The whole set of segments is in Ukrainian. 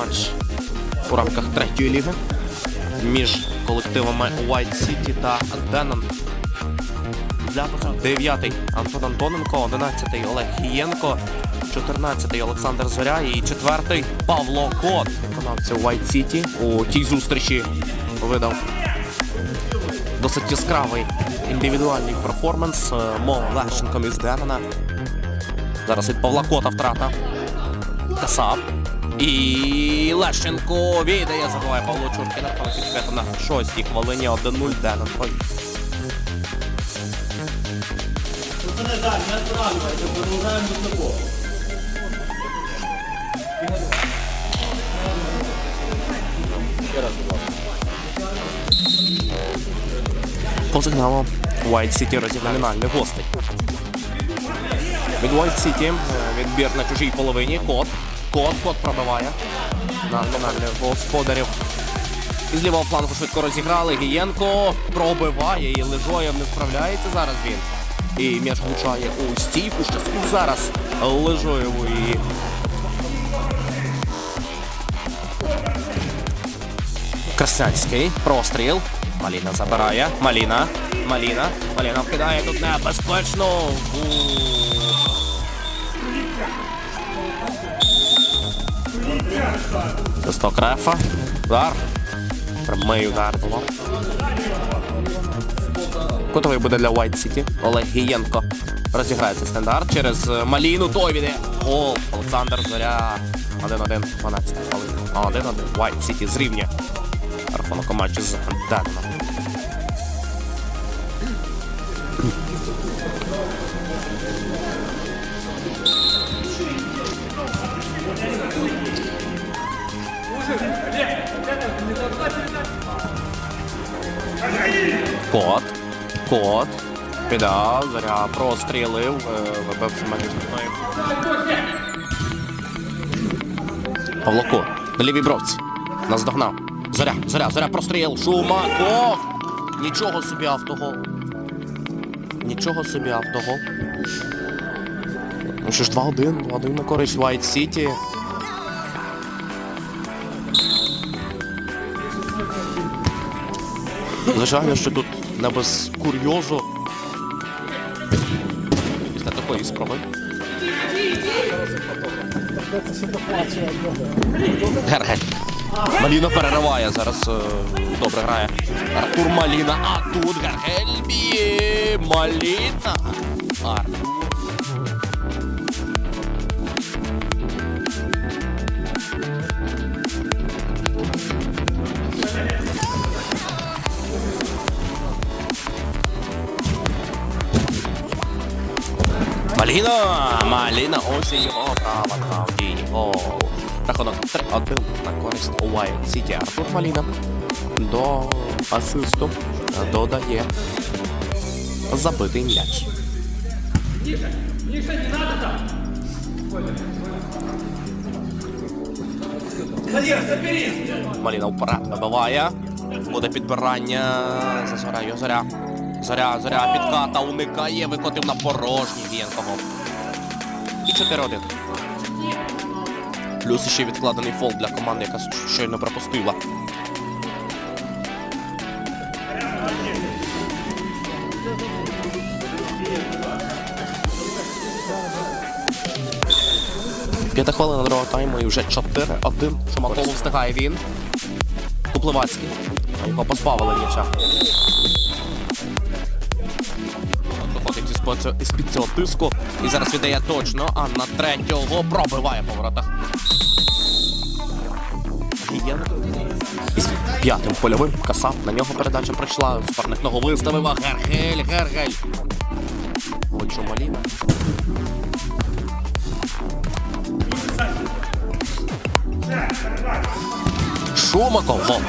матч у рамках третьої ліги між колективами White City та Денон. Дев'ятий Антон Антоненко, одинадцятий Олег Хієнко, чотирнадцятий Олександр Зоря і четвертий Павло Кот. Виконавця White City у тій зустрічі видав досить яскравий індивідуальний перформанс. Е, Мо із Денона. Зараз від Павла Кота втрата. Касап. І Лещенко віддає, забуває Павло Чуркіна. Панасічка на шостій хвилині 1-0 Денон. Да, не останавливайте, продолжаем высоко. По сигналу White City розігнав номінальних гостей. Від White City е, відбір на чужій половині. Кот. Кот, кот пробиває на номінальних господарів. Із лівого флангу швидко розіграли. Гієнко пробиває і Лежоєв не справляється зараз він. І м'яч влучає у стійку. Щасливо зараз Лежоєву і Красянський. Простріл. Маліна забирає. Маліна. Маліна. Маліна вкидає тут небезпечно. Свисток рефа. Удар. Прямий удар було. Котовий буде для White City. Олег Гієнко. Розіграється стандарт через е, Маліну. Той віде. Гол. Олександр Зоря. 1-1. 12 хвилин. 1-1. White City зрівнює. Рахунок у матчі з Денном. Кот. Кот. Піда, заря прострілив, вибив магічною. Павло Кот. На лівій бровці. Наздогнав. Заря, заря, заря простріл. Шумаков. Нічого собі автогол. Нічого собі автогол. Ну що ж, 2-1. 2-1 на користь White City. Звичайно, що тут не без курйозу. Після такої спроби. Гергель. Маліна перериває зараз. е, Добре грає. Артур Маліна. А тут Гергель б'є. Маліна. Артур. Маліна! Маліна, ось і його права травді. Гол. Рахунок 3-1 на користь White City. Артур Маліна до асисту додає забитий м'яч. Маліна вперед. Буде підбирання за Зоря. Зоря. Зоря, підката, уникає, викотив на порожній Вієнкого. І 4-1. Плюс ще відкладений фол для команди, яка щойно пропустила. П'ята хвилина другого тайму і вже 4-1. Шумакову встигає він. Купливацький. Його позбавили м'яча. Виходить із-під цього- тиску. І зараз віддає точно. А на третього пробиває по воротах. П'ятим польовим касап. На нього передача прийшла. Суперник ногу виставив. А Гергель, Гергель. Хочу Маліна. Шумаков. Гол.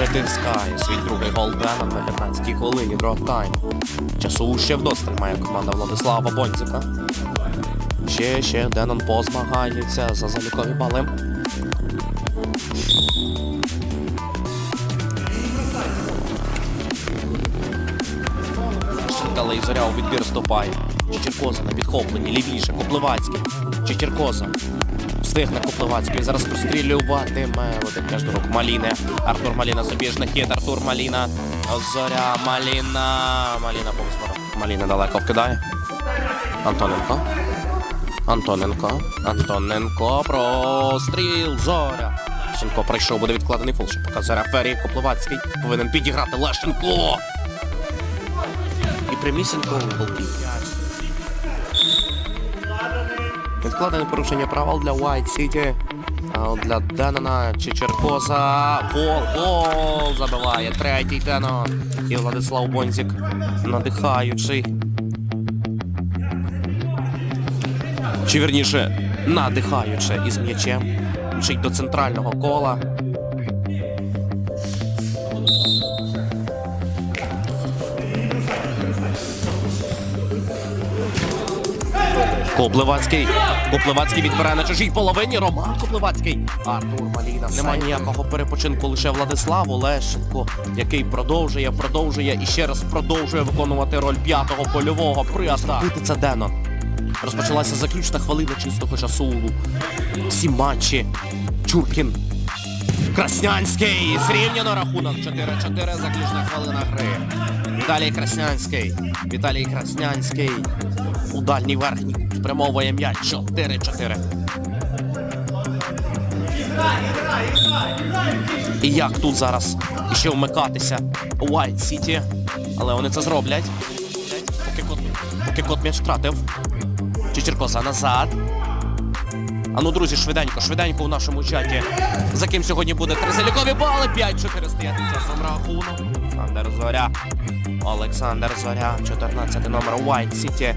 Витискає свій другий гол Дена на 15-й хвилині другого тайму. Часу ще вдосталь має команда Владислава Бонцика. Ще, ще Денон позмагається за залікові бали. Шинкала і Зоря у відбір вступає. Чечеркоза на підхопленні, лівіше, Копливацький. Чечеркоза. Встигне Куплевацький. Зараз прострілюватиме. Теж до рук Маліни. Артур Маліна на хід. Артур Маліна. Зоря Маліна. Маліна повз. Маліна далеко вкидає. Антоненко. Антоненко. Антоненко. Простріл. Зоря. Лещенко прийшов, буде відкладений фол. Ще показує рефері. Коплевацький повинен підіграти Лещенко. І прямісінько у Відкладене порушення правил для White City. Для Денона Чечеркоза. Гол, гол забиває. Третій Денон. І Владислав Бонзік надихаючий. Чи вірніше, надихаючи із м'ячем. Мчить до центрального кола. Коплевацький. Коплевацький відбирає на чужій половині. Роман Коплевацький. Артур Маліна. Нема ніякого перепочинку лише Владислав Олещенко, який продовжує, продовжує і ще раз продовжує виконувати роль п'ятого польового приста. Це Дено. Розпочалася заключна хвилина чистого часу. Всі матчі. Чуркін. Краснянський. Зрівняно рахунок 4-4. Заключна хвилина гри. Віталій Краснянський. Віталій Краснянський. У дальній верхній спрямовує м'яч 4-4. І як тут зараз ще вмикатися у White City. Але вони це зроблять. Поки кот, поки кот м'яч втратив. Чечеркоса назад. А ну, друзі, швиденько, швиденько у нашому чаті. За ким сьогодні буде три залікові бали. 5-4 стоять часом рахунок. Олександр Зоря. Олександр Зоря, 14 номер White City.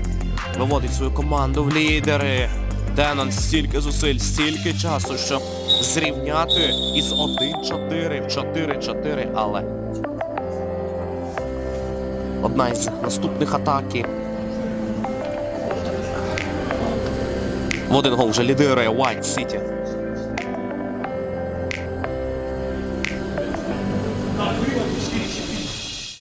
Виводить свою команду в лідери. Денон стільки зусиль, стільки часу, щоб зрівняти із 1-4 в 4-4, але одна із наступних атаки. В один гол вже лідирує White City.